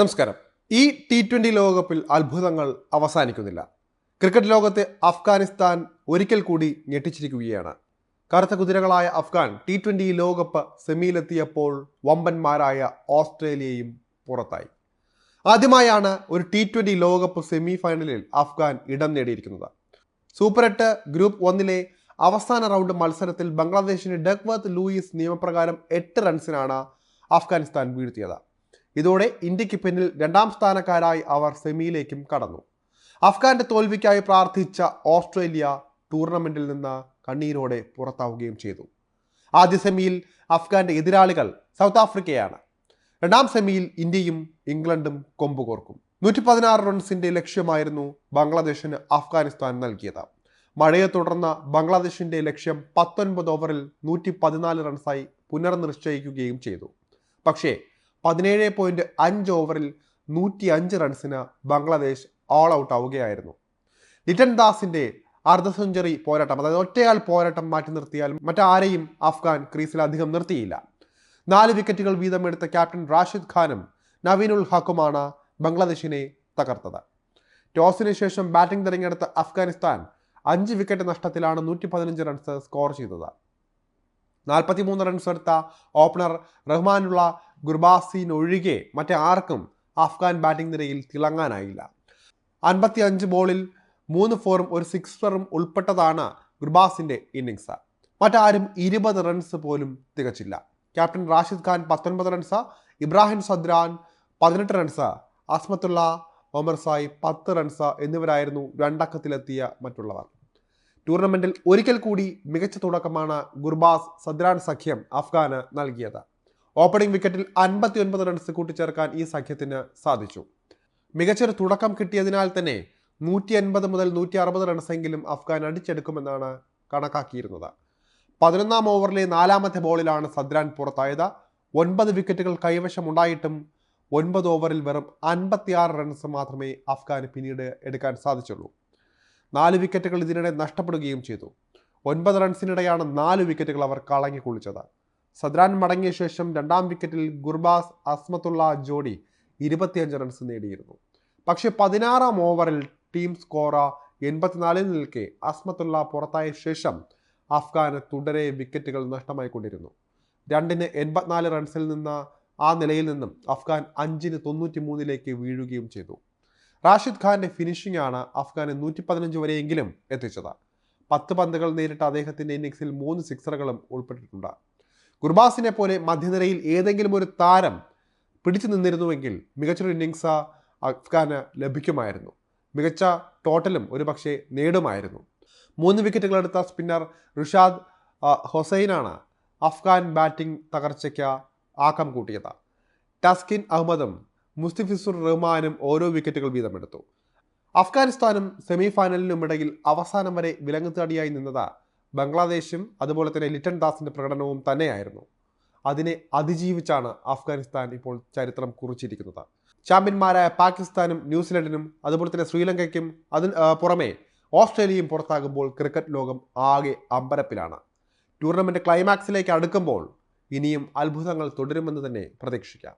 നമസ്കാരം. ഈ T twenty ലോകകപ്പിൽ അത്ഭുതങ്ങൾ അവസാനിക്കുന്നില്ല. ക്രിക്കറ്റ് ലോകത്തെ അഫ്ഗാനിസ്ഥാൻ ഒരിക്കൽ കൂടി ഞെട്ടിച്ചിരിക്കുകയാണ്. കറുത്ത കുതിരകളായ അഫ്ഗാൻ ടി ട്വന്റി ലോകകപ്പ് സെമിയിലെത്തിയപ്പോൾ വമ്പന്മാരായ ഓസ്ട്രേലിയയും പുറത്തായി. ആദ്യമായാണ് ഒരു ടി ട്വന്റി ലോകകപ്പ് സെമി ഫൈനലിൽ അഫ്ഗാൻ ഇടം നേടിയിരിക്കുന്നത്. സൂപ്പർ എട്ട് ഗ്രൂപ്പ് ഒന്നിലെ അവസാന റൗണ്ട് മത്സരത്തിൽ ബംഗ്ലാദേശിന് ഡക്വർത്ത് ലൂയിസ് നിയമപ്രകാരം എട്ട് റൺസിനാണ് അഫ്ഗാനിസ്ഥാൻ വീഴ്ത്തിയത്. ഇതോടെ ഇന്ത്യയ്ക്ക് പിന്നിൽ രണ്ടാം സ്ഥാനക്കാരായി അവർ സെമിയിലേക്കും കടന്നു. അഫ്ഗാന്റെ തോൽവിക്കായി പ്രാർത്ഥിച്ച ഓസ്ട്രേലിയ ടൂർണമെന്റിൽ നിന്ന് കണ്ണീരോടെ പുറത്താവുകയും ചെയ്തു. ആദ്യ സെമിയിൽ അഫ്ഗാന്റെ എതിരാളികൾ സൗത്ത് ആഫ്രിക്കയാണ്. രണ്ടാം സെമിയിൽ ഇന്ത്യയും ഇംഗ്ലണ്ടും കൊമ്പുകോർക്കും. നൂറ്റി പതിനാറ് റൺസിന്റെ ലക്ഷ്യമായിരുന്നു ബംഗ്ലാദേശിന് അഫ്ഗാനിസ്ഥാൻ നൽകിയത്. മഴയെ തുടർന്ന് ബംഗ്ലാദേശിന്റെ ലക്ഷ്യം പത്തൊൻപത് ഓവറിൽ നൂറ്റി പതിനാല് റൺസായി പുനർനിശ്ചയിക്കുകയും ചെയ്തു. പക്ഷേ പതിനേഴ് പോയിന്റ് അഞ്ച് ഓവറിൽ നൂറ്റി അഞ്ച് റൺസിന് ബംഗ്ലാദേശ് ഓൾ ഔട്ട് ആവുകയായിരുന്നു. ലിറ്റൻ ദാസിന്റെ അർദ്ധ സെഞ്ചുറി പോരാട്ടം അതായത് ഒറ്റയാൾ പോരാട്ടം മാറ്റി നിർത്തിയാൽ മറ്റാരെയും അഫ്ഗാൻ ക്രീസിൽ അധികം നിർത്തിയില്ല. നാല് വിക്കറ്റുകൾ വീതം എടുത്ത ക്യാപ്റ്റൻ റാഷിദ് ഖാനും നവീനുൽ ഹക്കുമാണ് ബംഗ്ലാദേശിനെ തകർത്തത്. ടോസിന് ശേഷം ബാറ്റിംഗ് തിരഞ്ഞെടുത്ത അഫ്ഗാനിസ്ഥാൻ അഞ്ച് വിക്കറ്റ് നഷ്ടത്തിലാണ് നൂറ്റി പതിനഞ്ച് റൺസ് സ്കോർ ചെയ്തത്. നാൽപ്പത്തിമൂന്ന് റൺസ് എടുത്ത ഓപ്പണർ റഹ്മാനുള്ള ഗുർബാസീൻ ഒഴികെ മറ്റേ ആർക്കും അഫ്ഗാൻ ബാറ്റിംഗ് നിരയിൽ തിളങ്ങാനായില്ല. അൻപത്തി അഞ്ച് ബോളിൽ മൂന്ന് ഫോറും ഒരു സിക്സറും ഉൾപ്പെട്ടതാണ് ഗുർബാസിന്റെ ഇന്നിങ്സ് മറ്റാരും ഇരുപത് റൺസ് പോലും തികച്ചില്ല. ക്യാപ്റ്റൻ റാഷിദ് ഖാൻ പത്തൊൻപത് റൺസ് ഇബ്രാഹിം സദ്രാൻ പതിനെട്ട് റൺസ് അസ്മത്തുള്ള ഒമർ സായി പത്ത് റൺസ് എന്നിവരായിരുന്നു രണ്ടക്കത്തിലെത്തിയ മറ്റുള്ളവർ. ടൂർണമെന്റിൽ ഒരിക്കൽ കൂടി മികച്ച തുടക്കമാണ് ഗുർബാസ് സദ്രാൻ സഖ്യം അഫ്ഗാന് നൽകിയത്. ഓപ്പണിംഗ് വിക്കറ്റിൽ അൻപത്തി ഒൻപത് റൺസ് കൂട്ടിച്ചേർക്കാൻ ഈ സഖ്യത്തിന് സാധിച്ചു. മികച്ചൊരു തുടക്കം കിട്ടിയതിനാൽ തന്നെ നൂറ്റി അൻപത് മുതൽ നൂറ്റി അറുപത് റൺസെങ്കിലും അഫ്ഗാൻ അടിച്ചെടുക്കുമെന്നാണ് കണക്കാക്കിയിരുന്നത്. പതിനൊന്നാം ഓവറിലെ നാലാമത്തെ ബോളിലാണ് സദ്രാൻ പുറത്തായത്. ഒൻപത് വിക്കറ്റുകൾ കൈവശമുണ്ടായിട്ടും ഒൻപത് ഓവറിൽ വെറും അൻപത്തിയാറ് റൺസ് മാത്രമേ അഫ്ഗാന് പിന്നീട് എടുക്കാൻ സാധിച്ചുള്ളൂ. നാല് വിക്കറ്റുകൾ ഇതിനിടെ നഷ്ടപ്പെടുകയും ചെയ്തു. ഒൻപത് റൺസിനിടെയാണ് നാല് വിക്കറ്റുകൾ അവർ കളങ്ങിക്കുളിച്ചത് സദ്രാൻ മടങ്ങിയ ശേഷം രണ്ടാം വിക്കറ്റിൽ ഗുർബാസ് അസ്മത്തുള്ള ജോഡി ഇരുപത്തിയഞ്ച് റൺസ് നേടിയിരുന്നു. പക്ഷേ പതിനാറാം ഓവറിൽ ടീം സ്കോറ എൺപത്തിനാലിൽ നിൽക്കെ അസ്മത്തുള്ള പുറത്തായ ശേഷം അഫ്ഗാന് തുടരെ വിക്കറ്റുകൾ നഷ്ടമായിക്കൊണ്ടിരുന്നു. രണ്ടിന് എൺപത്തിനാല് റൺസിൽ നിന്ന് ആ നിലയിൽ നിന്നും അഫ്ഗാൻ അഞ്ചിന് തൊണ്ണൂറ്റി മൂന്നിലേക്ക് വീഴുകയും ചെയ്തു. റാഷിദ് ഖാന്റെ ഫിനിഷിംഗ് ആണ് അഫ്ഗാനെ നൂറ്റി പതിനഞ്ച് വരെയെങ്കിലും എത്തിച്ചത്. പത്ത് പന്തുകൾ നേരിട്ട അദ്ദേഹത്തിന്റെ ഇന്നിങ്സിൽ മൂന്ന് സിക്സറുകളും ഉൾപ്പെട്ടിട്ടുണ്ട്. ഗുർബാസിനെ പോലെ മധ്യനിരയിൽ ഏതെങ്കിലും ഒരു താരം പിടിച്ചു നിന്നിരുന്നുവെങ്കിൽ മികച്ചൊരു ഇന്നിങ്സ് അഫ്ഗാന് ലഭിക്കുമായിരുന്നു. മികച്ച ടോട്ടലും ഒരു പക്ഷേ നേടുമായിരുന്നു. മൂന്ന് വിക്കറ്റുകളെടുത്ത സ്പിന്നർ ഋഷാദ് ഹൊസൈനാണ് അഫ്ഗാൻ ബാറ്റിംഗ് തകർച്ചയ്ക്ക് ആക്കം കൂട്ടിയത്. ടസ്കിൻ അഹമ്മദും മുസ്തിഫിസുർ റഹ്മാനും ഓരോ വിക്കറ്റുകൾ വീതമെടുത്തു. അഫ്ഗാനിസ്ഥാനും സെമി ഫൈനലിനുമിടയിൽ അവസാനം വരെ വിലങ്ങുതാടിയായി നിന്നത് ബംഗ്ലാദേശും അതുപോലെ തന്നെ ലിറ്റൻ ദാസിന്റെ പ്രകടനവും തന്നെയായിരുന്നു. അതിനെ അതിജീവിച്ചാണ് അഫ്ഗാനിസ്ഥാൻ ഇപ്പോൾ ചരിത്രം കുറിച്ചിരിക്കുന്നത്. ചാമ്പ്യന്മാരായ പാകിസ്ഥാനും ന്യൂസിലൻഡിനും അതുപോലെ തന്നെ ശ്രീലങ്കയ്ക്കും അതിന് പുറമേ ഓസ്ട്രേലിയയും പുറത്താകുമ്പോൾ ക്രിക്കറ്റ് ലോകം ആകെ അമ്പരപ്പിലാണ്. ടൂർണമെന്റ് ക്ലൈമാക്സിലേക്ക് അടുക്കുമ്പോൾ ഇനിയും അത്ഭുതങ്ങൾ തുടരുമെന്ന് തന്നെ പ്രതീക്ഷിക്കാം.